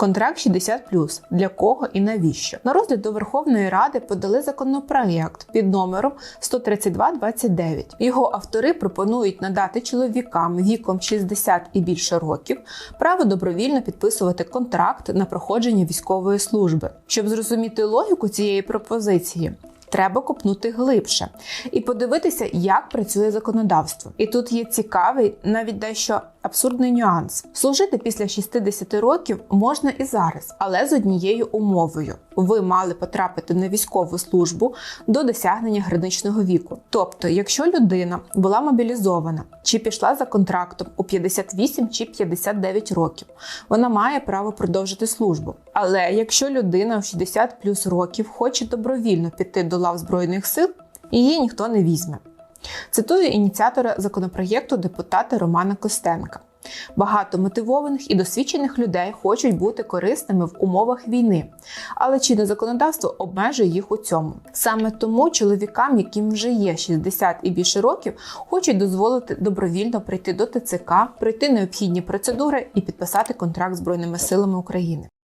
Контракт 60+. Для кого і навіщо? На розгляд до Верховної Ради подали законопроєкт під номером 13229. Його автори пропонують надати чоловікам віком 60 і більше років право добровільно підписувати контракт на проходження військової служби. Щоб зрозуміти логіку цієї пропозиції. Треба копнути глибше і подивитися, як працює законодавство. І тут є цікавий, навіть дещо абсурдний нюанс. Служити після 60 років можна і зараз, але з однією умовою: ви мали потрапити на військову службу до досягнення граничного віку. Тобто, якщо людина була мобілізована чи пішла за контрактом у 58 чи 59 років, вона має право продовжити службу. Але якщо людина в 60 плюс років хоче добровільно піти до лав збройних сил, її ніхто не візьме. Цитую ініціатора законопроєкту депутата Романа Костенка. Багато мотивованих і досвідчених людей хочуть бути корисними в умовах війни, але чинне законодавство обмежує їх у цьому. Саме тому чоловікам, яким вже є 60 і більше років, хочуть дозволити добровільно прийти до ТЦК, пройти необхідні процедури і підписати контракт з Збройними силами України.